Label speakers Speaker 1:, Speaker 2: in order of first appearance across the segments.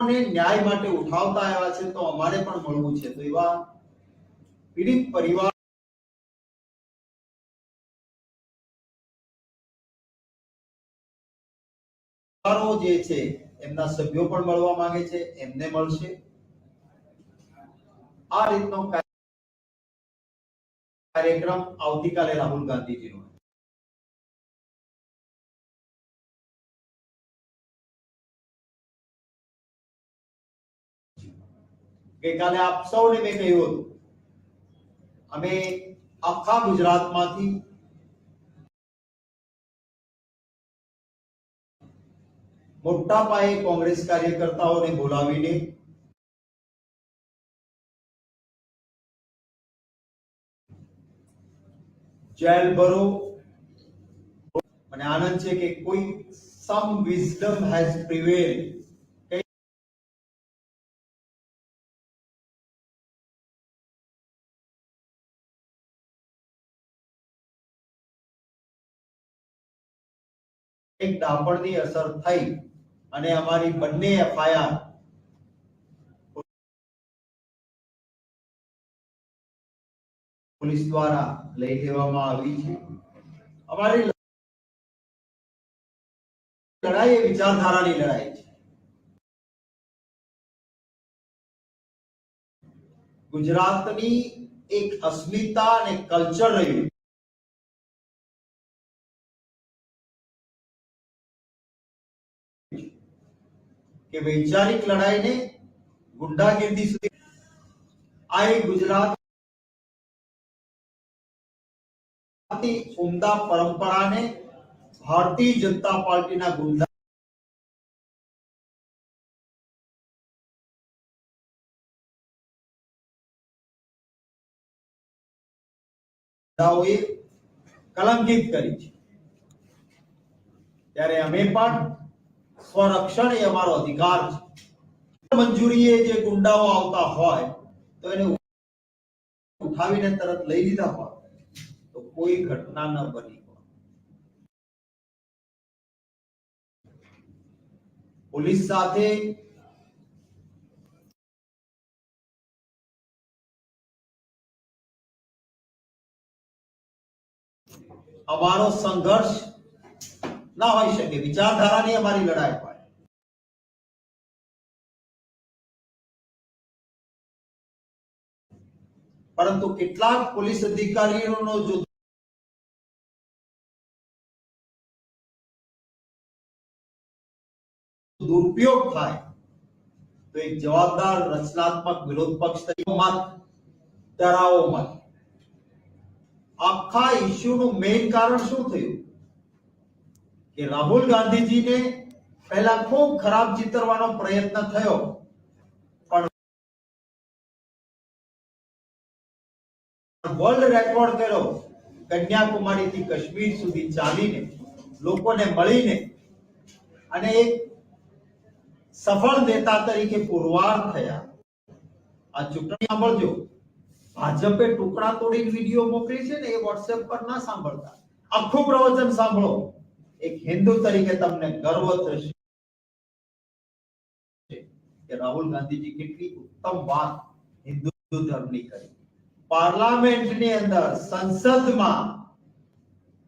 Speaker 1: ને ન્યાય માટે ઉઠાવતા આવ્યા છે તો અમારે પણ મળવું છે. તો એવા પીડિત પરિવાર જે છે, એમના સભ્યો પણ મળવા માંગે છે, એમને મળશે. આ રીતનો કાર્યક્રમ આવતીકાલે રાહુલ ગાંધીજીનો ગઈકાલે આપ સૌને મેં કહ્યું હતું, અમે આખા ગુજરાતમાંથી મોટા પાયે કોંગ્રેસ કાર્યકર્તાઓને બોલાવીને જેલ ભરો. મને આનંદ છે કે કોઈ સમ વિઝડમ હેઝ પ્રિવેલ એક દાપણની અસર થઈ અને અમારી બંને એફઆઈઆર પોલીસ દ્વારા લઈ લેવામાં આવી છે. અમારી લડાઈ એ વિચારધારાની લડાઈ છે. ગુજરાતની એક અસ્મિતા અને કલ્ચર રહ્યું. કે વૈચારિક લડાઈને ગુંડાગીરી સુધી. આ એક ગુજરાત ઉમદા પરંપરાને ભારતીય જનતા પાર્ટીના ગુંડા કલંકિત કરી છે. ત્યારે અમે પણ સ્વરક્ષણ એ અમારો અધિકાર છે. મંજૂરીએ જે ગુંડાઓ આવતા હોય, તો એને ઉઠાવીને તરત લઈ લીધા હોય, તો કોઈ ઘટના ન બની હોય. પોલીસ સાથે અમારો સંઘર્ષ ના હોઈ શકે વિચારધારાની અમારી લડાઈ હોય પરંતુ કેટલાક પોલીસ અધિકારીઓનો જો દુરુપયોગ થાય તો એક જવાબદાર રચનાત્મક વિરોધ પક્ષ તરીકે મત ડરાવો મત આખા ઇસ્યુનું મેઇન કારણ શું થયું? કે રાહુલ ગાંધીજીને પહેલા ખૂબ ખરાબ ચિતરવાનો પ્રયત્ન થયો. પણ વર્લ્ડ રેકોર્ડ કર્યો. કન્યાકુમારી થી કાશ્મીર સુધી ચાલીને, લોકોને મળીને અને એક સફળ નેતા તરીકે પુરવાર થયા. આ ચૂંટણી સાંભળજો. ભાજપે ટુકડા તોડીને વીડિયો મોકલી છે ને એ વોટ્સએપ પર ના સાંભળતા. આખું પ્રવચન સાંભળો. એક હિન્દુ તરીકે તમને ગર્વ થશે કે રાહુલ ગાંધીજી કેટલી ઉત્તમ વાત હિન્દુ ધર્મની કરી. પાર્લામેન્ટની અંદર સંસદમાં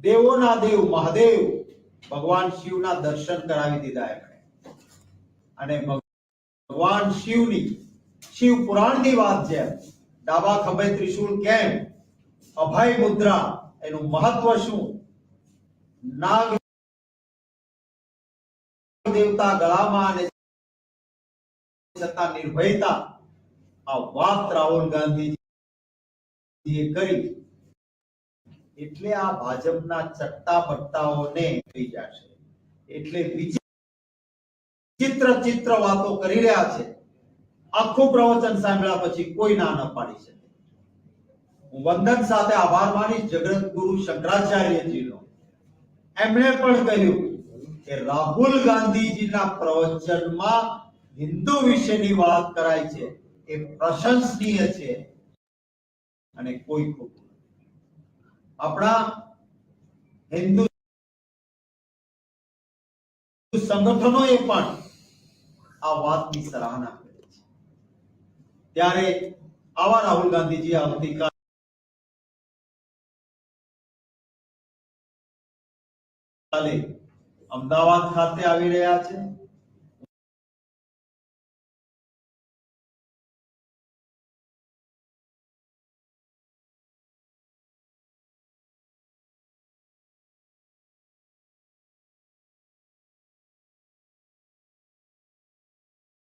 Speaker 1: દેવોના દેવ, મહાદેવ ભગવાન શિવના દર્શન કરાવી દીધા એમણે. અને ભગવાન શિવની, શિવ પુરાણની વાત છે. ડાબા ખભે ત્રિશુળ કેમ? અભય મુદ્રા એનું મહત્વ શું? નાગ દેવતા ગળામાં છતાં નિર્ભયતા આ વાત રાહુલ ગાંધીજીએ કરી. એટલે આ ભાજપના ચટ્ટા પટ્ટાઓને થઈ જશે. એટલે ચિત્ર ચિત્ર વાતો કરી રહ્યા છે. આખું પ્રવચન સાંભળ્યા પછી કોઈ ના ન પાડી શકે. હું વંદન સાથે આભાર માનીશ જગત ગુરુ શંકરાચાર્યજીનો. એમણે પણ કહ્યું કે રાહુલ ગાંધીજીના પ્રવચનમાં હિન્દુ વિશેની વાત કરાય છે, એ પ્રશંસનીય છે અને કોઈ ખોટું આપણા હિન્દુ સંગઠનોએ પણ આ વાતની સરાહના કરે છે. ત્યારે આવા રાહુલ ગાંધીજી આવતીકાલ કાલે અમદાવાદ ખાતે આવી રહ્યા છે.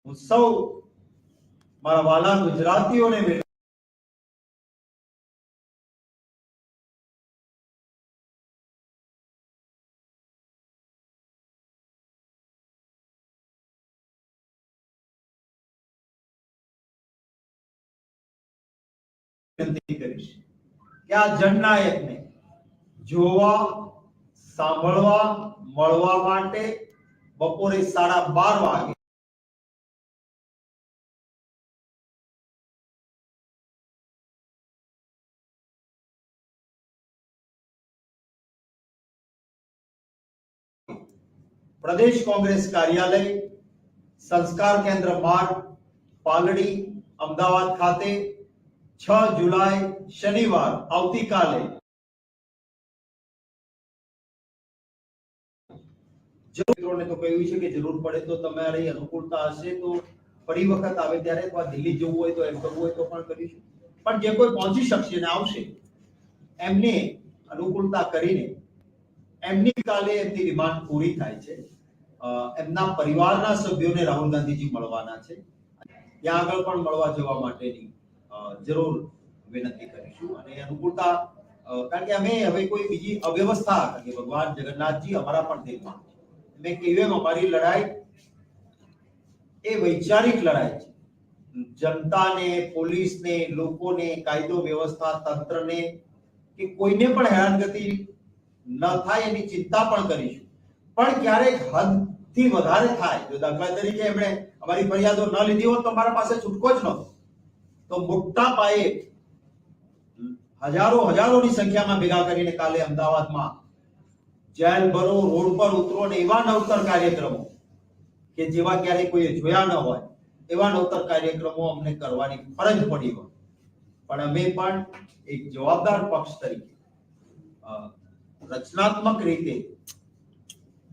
Speaker 1: હું સૌ મારા વાલા ગુજરાતીઓને વિનંતી વિનંતી કરીશ કે આ જનનાયકને જોવા, સાંભળવા, મળવા માટે બપોરે સાડા બાર વાગે પ્રદેશ કોંગ્રેસ કાર્યાલય, સંસ્કાર કેન્દ્ર માર્ગ, પાલડી, અમદાવાદ ખાતે છ જુલાઈ શનિવાર, આવતીકાલે. મિત્રોને તો કહ્યું છે કે જરૂર પડે તો તમારી અનુકૂળતા હશે તો ફરી વખત આવે ત્યારે દિલ્હી જવું હોય તો એમ કરવું હોય તો પણ કરીશું પણ જે કોઈ પહોંચી શકશે ને આવશે, એમને અનુકૂળતા કરીને એમની કાલે એમની ડિમાન્ડ પૂરી થાય છે. એમના પરિવારના સભ્યોને રાહુલ ગાંધીજી મળવાના છે. ત્યાં આગળ પણ મળવા જવા માટેની જરૂર વિનંતી કરીશું અને અનુકૂળતા કારણ કે અમે હવે કોઈ બીજી અવ્યવસ્થા કે ભગવાન જગન્નાથજી અમારા પણ દિલમાં. મેં કહ્યું એમ અમારી લડાઈ, એ વૈચારિક લડાઈ છે. જનતાને, પોલીસને, લોકોને, કાયદો, વ્યવસ્થા, તંત્રને કે કોઈને પણ હેરાનગતિ ન થાય એની ચિંતા પણ કરીશું. પણ ક્યારેક હદથી વધારે થાય, જો દાખલા તરીકે એમણે અમારી ફરિયાદો ન લીધી હોત તો અમારા પાસે છૂટકો જ નહોતો. તો મોટા પાયે હજારો, હજારોની સંખ્યામાં ભેગા કરીને કાલે અમદાવાદમાં જેલ ભરો, રોડ પર ઉતરો અને એવા નવતર કાર્યક્રમો કે જેવા ક્યારેય કોઈએ જોયા ન હોય, એવા નવતર કાર્યક્રમો અમને કરવાની ફરજ પડી હોય. પણ અમે પણ એક જવાબદાર પક્ષ તરીકે રચનાત્મક રીતે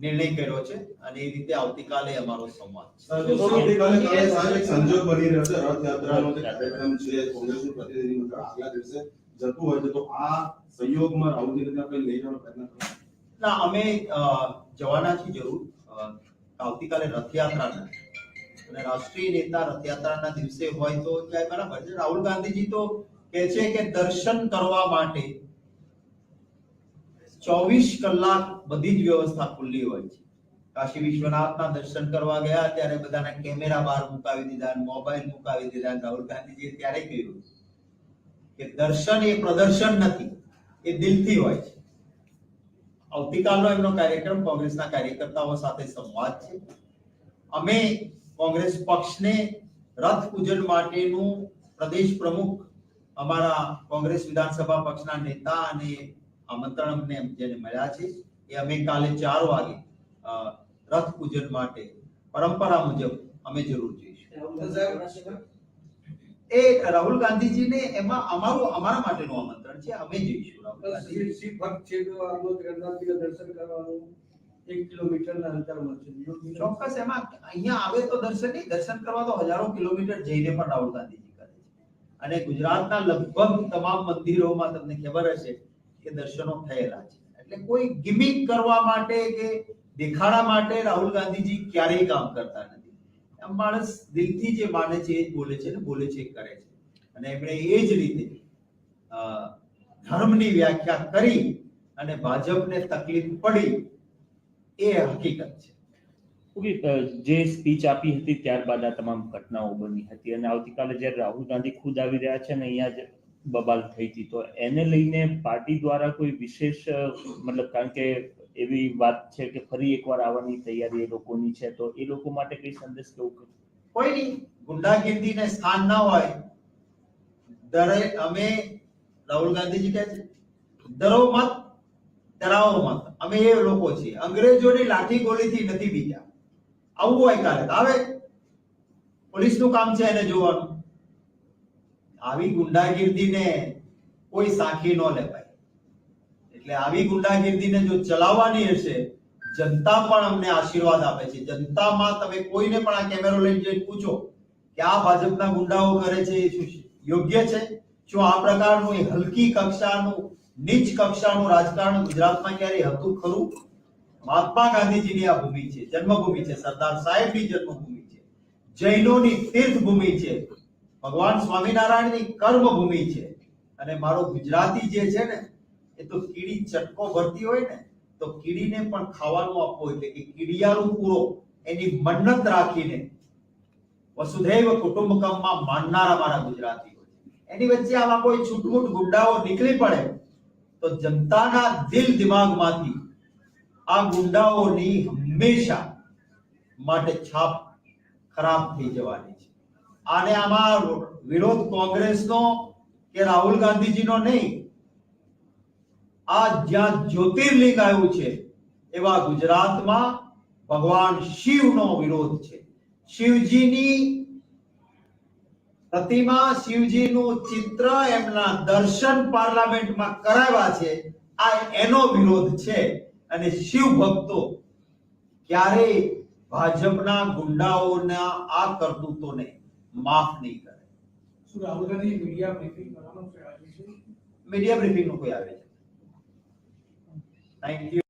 Speaker 1: નિર્ણય કર્યો છે અને એ રીતે આવતીકાલે અમારો સંવાદ
Speaker 2: સંજોગ બની રહેશે રથયાત્રાનો કાર્યક્રમ છે કોંગ્રેસનું પ્રતિનિધિમંડળ આગલા દિવસે જતું હોય છે તો આ સંયોગમાં રાહુલજી ત્યાં કંઈ લઈ જવાનો પ્રયત્ન કરો
Speaker 1: ના અમે જવાના છીએ જરૂર. આવતીકાલે રથયાત્રાના. અને રાષ્ટ્રીય નેતા રથયાત્રાના દિવસે હોય તો ક્યાંય બરાબર. છે રાહુલ ગાંધીજી તો કહે છે કે દર્શન કરવા માટે ચોવીસ કલાક બધી જ વ્યવસ્થા ખુલ્લી હોય છે. કાશી વિશ્વનાથના દર્શન કરવા ગયા, ત્યારે બધાને કેમેરા બહાર મુકાવી દીધા, મોબાઈલ મુકાવી દીધા. રાહુલ ગાંધીજી ત્યારે કહ્યું કે દર્શન એ પ્રદર્શન નથી, એ દિલથી હોય છે. આવતીકાલનો એમનો કાર્યક્રમ કોંગ્રેસના કાર્યકર્તાઓ સાથે સંવાદ છે. અમે કોંગ્રેસ પક્ષને રથ પૂજન માટેનું પ્રદેશ પ્રમુખ અમારા કોંગ્રેસ વિધાનસભા પક્ષના નેતા અને આમંત્રણ અમને જેને મળ્યા છે એ અમે કાલે ચાર વાગે રથ પૂજન માટે પરંપરા મુજબ અમે જરૂર જઈશું. એ રાહુલ ગાંધીજીને એમાં અમારું અમારા માટેનું આમંત્રણ છે અમે જઈશું રાહુલ
Speaker 3: દર્શન કરવાનું. એક કિલોમીટરના અંતરમાં છે.
Speaker 1: ચોક્કસ એમાં અહીંયા આવે તો દર્શન નહીં દર્શન કરવા તો હજારો કિલોમીટર જઈને પણ રાહુલ ગાંધીજી કરે છે. અને ગુજરાતના લગભગ તમામ મંદિરોમાં તમને ખબર હશે કે દર્શનો થયેલા છે. એટલે કોઈ ગિમિક કરવા માટે કે દેખાડા માટે રાહુલ ગાંધીજી ક્યારેય કામ કરતા નથી. માણસ દિલથી જે માને છે એ જ બોલે છે ને બોલે છે કરે છે. અને એમણે એ જ રીતે ધર્મની વ્યાખ્યા કરી અને ભાજપને તકલીફ પડી એ હકીકત છે.
Speaker 4: જે સ્પીચ આપી હતી ત્યારબાદ આ તમામ ઘટનાઓ બની હતી અને આવતીકાલે જ્યારે રાહુલ ગાંધી ખુદ આવી રહ્યા છે ને અહીંયા બબાલ થઈ હતી. તો એને લઈને પાર્ટી દ્વારા કોઈ વિશેષ મતલબ કારણ કે એવી વાત છે કે ફરી એકવાર આવવાની તૈયારી એ લોકોની છે, તો એ લોકો માટે કઈ સંદેશ કેવું કે
Speaker 1: કોઈ નહીં. ગુંડાગીર્દીને સ્થાન ના હોય દરેક અમે, રાહુલ ગાંધીજી કહે છે, ડરો મત, ડરાવો મત. અમે એ લોકો છીએ. અંગ્રેજોની લાઠી ગોળીથી નથી બીજા. આવું હોય કાલે આવે. પોલીસનું કામ છે એને જોવાનું. આવી ગુંડાગીર્દીને કોઈ સાખી ન લેવાય. એટલે આવી ગુંડાગીર્દીને જો ચલાવવાની હશે, જનતા પણ અમને આશીર્વાદ આપે છે. જનતામાં તમે કોઈને પણ આ કેમેરો લઈને જઈને પૂછો કે આ ભાજપના ગુંડાઓ કરે છે એ શું યોગ્ય છે? જો આ પ્રકારનું હલકી કક્ષાનું, નીચ કક્ષાનું રાજકારણ ગુજરાતમાં ક્યારેય હતું ખરું? મહાત્મા ગાંધીજીની આ ભૂમિ છે, જન્મભૂમિ છે, સરદાર સાહેબની જન્મભૂમિ છે, જૈનોની તીર્થભૂમિ છે. ભગવાન સ્વામિનારાયણની કર્મભૂમિ છે. અને મારો ગુજરાતી જે છે ને, એ તો કીડી ચટકો ભરતી હોય ને, તો કીડીને પણ ખાવાનું આપવું એટલે કે કીડિયારું પૂરો, એની મન્નત રાખીને વસુધૈવ કુટુંબકમમાં માનનારા મારા ગુજરાતીઓ છે. એની વચ્ચે આવા કોઈ છૂટમૂટ ગુંડાઓ નીકળી પડે, તો જનતાના દિલ દિમાગમાંથી આ ગુંડાઓની હંમેશા માટે છાપ ખરાબ થઈ જવાની છે. આને આમાં વિરોધ કોંગ્રેસનો કે રાહુલ ગાંધીજીનો નહીં. આ જ્યાં જ્યોતિર્લિંગ આવ્યું છે, એવા ગુજરાતમાં ભગવાન શિવનો વિરોધ છે. શિવજીની પ્રતિમા શિવજીનું ચિત્ર એમના દર્શન પાર્લામેન્ટમાં કરાવ્યા છે, આ એનો વિરોધ છે. અને શિવ ભક્તો ક્યારેય ભાજપના ગુંડાઓના આ કરતૂતોને માફ નહીં કરે.
Speaker 3: શું રાહુલ ગાંધી મીડિયા બ્રીફિંગ કરવાનો પ્રયાસ છે?
Speaker 1: મીડિયા બ્રીફિંગનું કોઈ આવે છે. Thank you